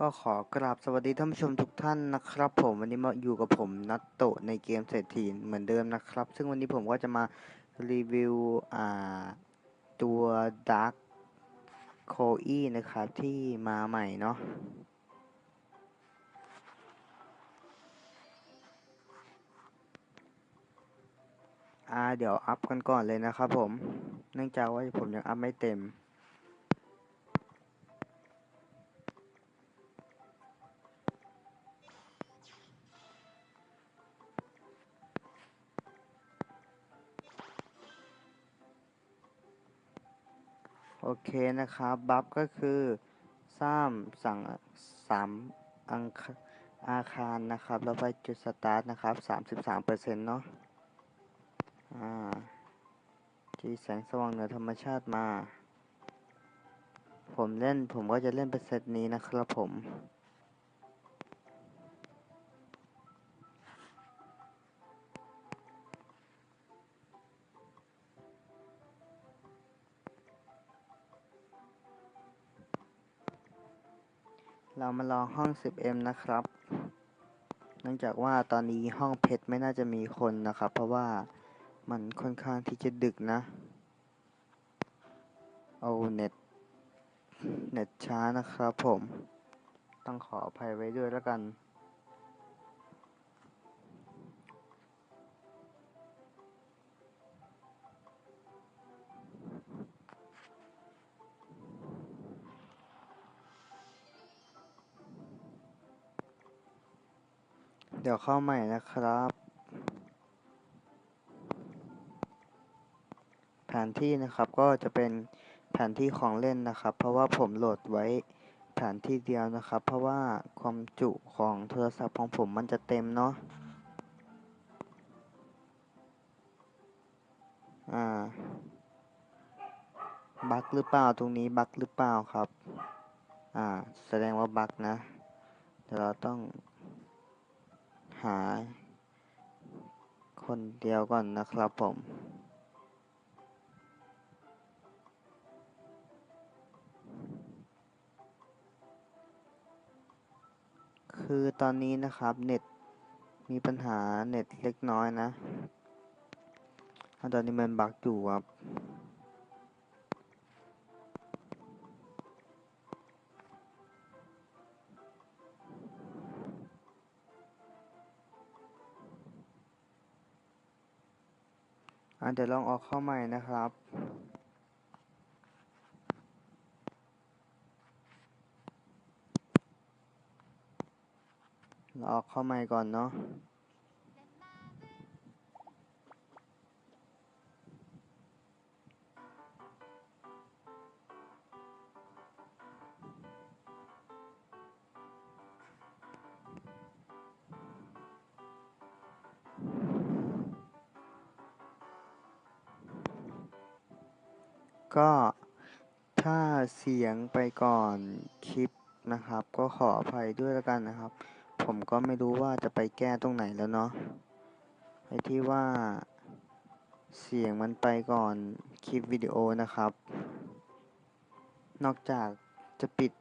ก็ขอกราบสวัสดีท่านผู้ชมทุกท่านนะครับ ผมวันนี้มาอยู่กับผมนัตโตะในเกมเศรษฐีเหมือนเดิมนะครับ ซึ่งวันนี้ผมก็จะมารีวิวอ่าตัว Dark c o e นะครับที่มาใหม่เนาะอ่าเดี๋ยวอัพกันก่อนเลยนะครับผม เนื่องจากว่าผมยังอัพไม่เต็ม โอเคนะครับ บัฟก็คือสร้างสั่งสามอังคอาคารนะครับแล้วไปจุดสตาร์ทนะครับสามสิบสามเปอร์เซ็นต์เนาะอ่าที่แสงสว่างเหนือธรรมชาติมา ผมเล่นผมก็จะเล่นเป็นเซตนี้นะครับผม เรามาลองห้อง 10M นะครับ เนื่องจากว่าตอนนี้ห้องเพชรไม่น่าจะมีคนนะครับ เพราะว่ามันค่อนข้างที่จะดึกนะ เอาเน็ต เน็ตช้านะครับผม ต้องขออภัยไว้ด้วยแล้วกัน ดี๋ยวเข้าใหม่นะครับ แผนที่นะครับก็จะเป็นแผนที่ของเล่นนะครับ เพราะว่าผมโหลดไว้แผนที่เดียวนะครับ เพราะว่าความจุของโทรศัพท์ของผมมันจะเต็มเนาะอ่าบั๊กหรือเปล่าตรงนี้บั๊กหรือเปล่าครับ อ่า แสดงว่าบั๊กนะเดี๋ยวเราต้องาคนเดียวก่อนนะครับผมคือตอนนี้นะครับ เน็ตมีปัญหาเน็ตเล็กน้อยนะ ตอนนี้มันบักอยู่ครับ อะเดี๋ยวลองออกเข้าใหม่นะครับออกเข้าใหม่ก่อนเนาะ ก็ถ้าเสียงไปก่อนคลิปนะครับ ก็ขออภัยด้วยแล้วกันนะครับ ผมก็ไม่รู้ว่าจะไปแก้ตรงไหนแล้วเนาะไอ้ที่ว่าเสียงมันไปก่อนคลิปวิดีโอนะครับ นอกจากจะปิด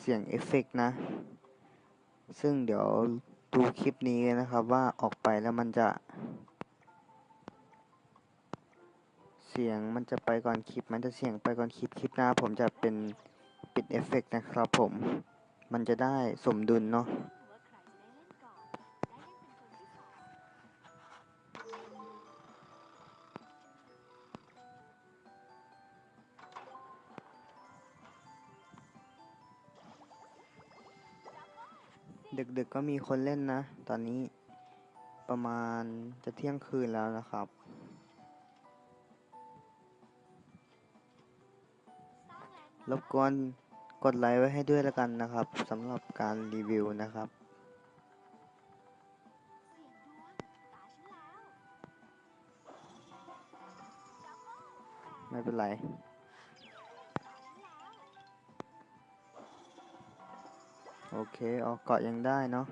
เสียงเอฟเฟกต์นะ ซึ่งเดี๋ยวดูคลิปนี้นะครับว่าออกไปแล้วมันจะ เสียงมันจะไปก่อนคลิปมันจะเสียงไปก่อนคลิปคลิปหน้า ผมจะเป็นปิดเอฟเฟกต์นะครับผม มันจะได้สมดุลเนาะดึกๆก็มีคนเล่นนะ ตอนนี้ประมาณจะเที่ยงคืนแล้วนะครับ รบกวนกดไลค์ไว้ให้ด้วยล้วกันนะครับสำหรับการรีวิวนะครับ ไม่เป็นไรโอเคออกเกาะยังได้เนาะ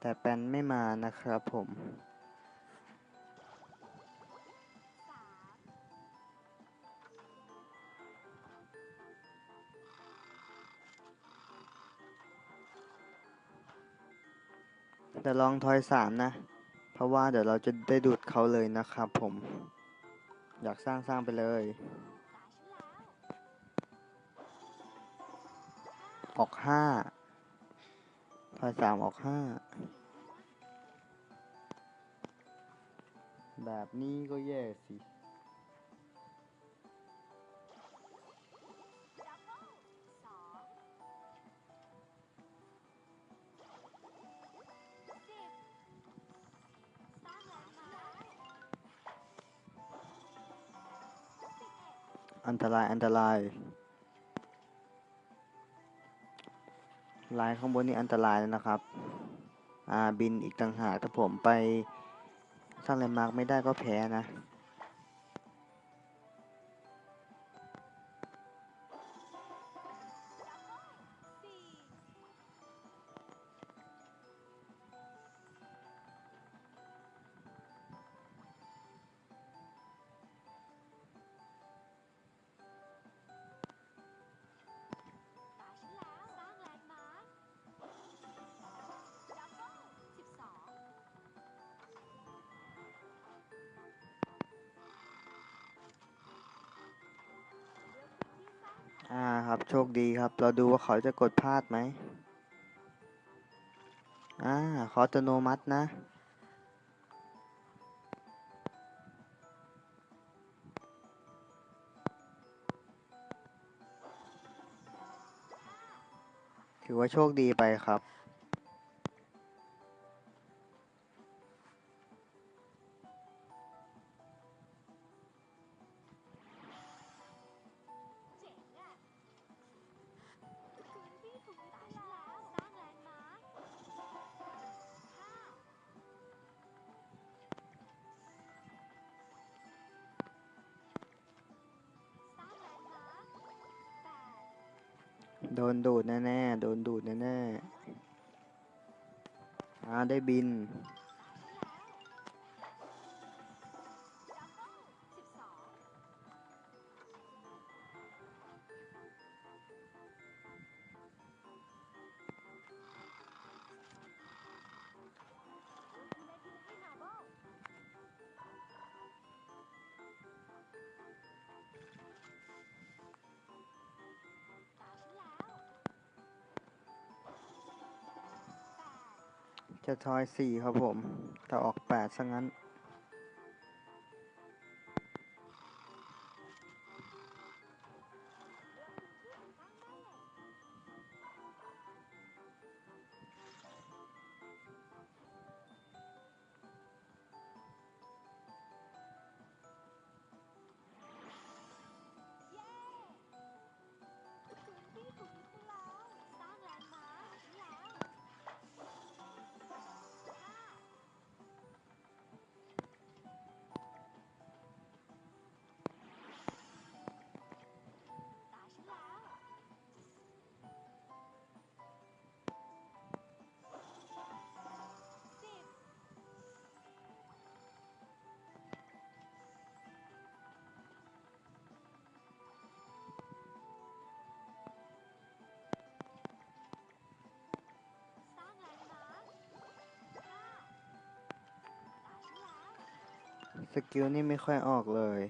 แต่แปนไม่มานะครับผม เดี๋ยวลองทอยสามนะ เพราะว่าเดี๋ยวเราจะได้ดูดเขาเลยนะครับผม อยากสร้างสร้างไปเลย ออกห้าทอยสามออกห้า แบบนี้ก็แย่สิ อันตรายอันตราย ลายข้างบนนี่อันตรายแล้วนะครับอ่าบินอีกต่างหากถ้าผมไปสร้างแลนด์มาร์กไม่ได้ก็แพ้นะ ครับ โชคดีครับ เราดูว่าเขาจะกดพลาดไหมอ่าเขาอัตโนมัตินะถือว่าโชคดีไปครับ โดนดูดแน่ๆ โดนดูดแน่ๆอ่าได้บิน จะทอยสี่ครับผม แต่ออกแปดซะงั้น สกิลนี่ไม่ค่อยออกเลย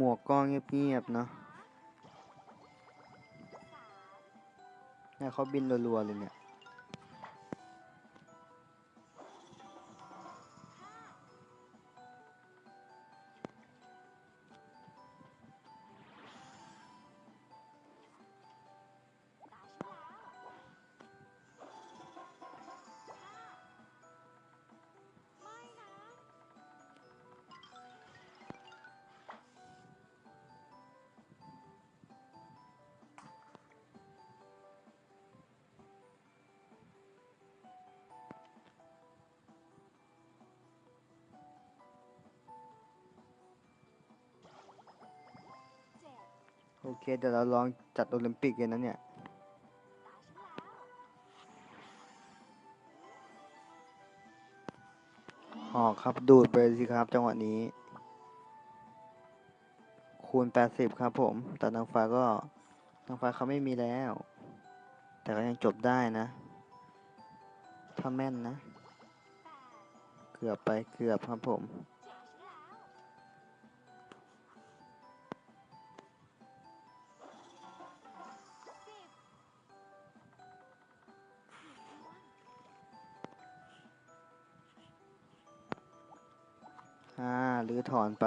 หมวกก็เงียบๆเนาะเนี่ยเขาบินรัวๆเลยเนี่ย อเค เดี๋ยวเราลองจัดโอลิมปิกกันนะเนี่ยออกครับดูดไปสิครับ จังหวะนี้ คูณ 80 ครับผมแต่นางฟ้าก็นางฟ้าเขาไม่มีแล้ว แต่ก็ยังจบได้นะ ถ้าแม่นนะ เกือบไปเกือบครับผม หรือถอนไป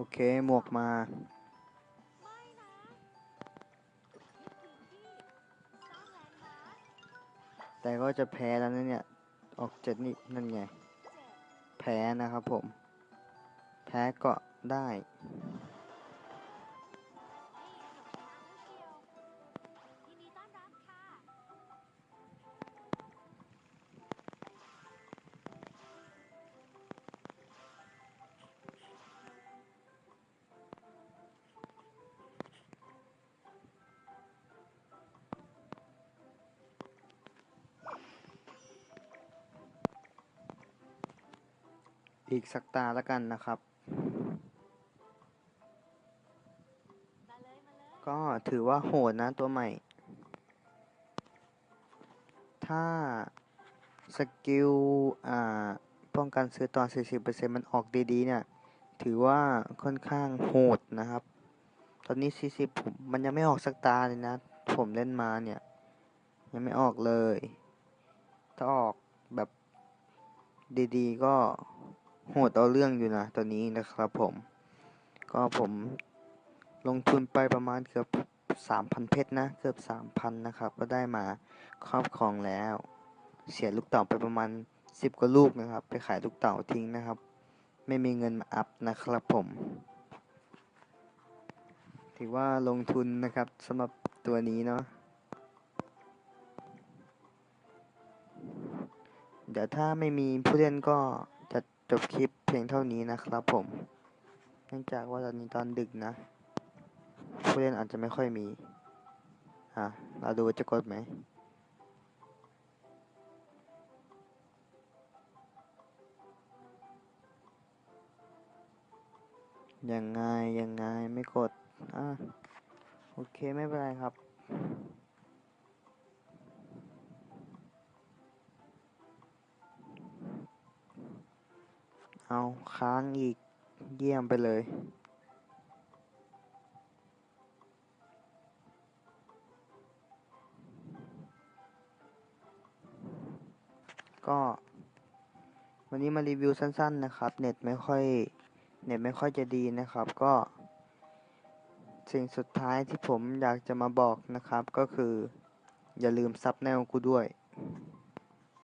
โอเค หมวกมา แต่ก็จะแพ้แล้วนะเนี่ย ออกเจ็ดนี่นั่นไง แพ้นะครับผม แพ้ก็ได้นี่เกือบชนะแล้ อีกสักตาแล้วกันนะครับ ก็ถือว่าโหดนะตัวใหม่ ถ้าสกิลอ่าป้องกันซื้อตอน 40%มันออกดีๆเนี่ย ถือว่าค่อนข้างโหดนะครับ ตอนนี้ 40 ผมมันยังไม่ออกสักตาเลยนะ ผมเล่นมาเนี่ย ยังไม่ออกเลย ถ้าออกแบบดีๆก็ โหดเอาเรื่องอยู่นะตัวนี้นะครับผม ก็ผมลงทุนไปประมาณเกือบ 3,000 เพชรนะ เกือบ 3,000 นะครับ ก็ได้มาครอบครองแล้ว เสียลูกเต่าไปประมาณ 10 กว่าลูกนะครับ ไปขายลูกเต่าทิ้งนะครับ ไม่มีเงินมาอัพนะครับผม ถือว่าลงทุนนะครับสำหรับตัวนี้เนาะเดี๋ยวถ้าไม่มีผู้เล่นก็ จบคลิปเพียงเท่านี้นะครับผม เนื่องจากว่าตอนนี้ตอนดึกนะ ผู้เล่นอาจจะไม่ค่อยมี อะ เราดูว่าจะกดไหมยังไงยังไงไม่กด อะ โอเคไม่เป็นไรครับ เอาค้างอีก เยี่ยมไปเลย ก็ วันนี้มารีวิวสั้น ๆ นะครับ เน็ตไม่ค่อย เน็ตไม่ค่อยจะดีนะครับ ก็ สิ่งสุดท้ายที่ผมอยากจะมาบอกนะครับ ก็คือ อย่าลืมซับแนวกูด้วย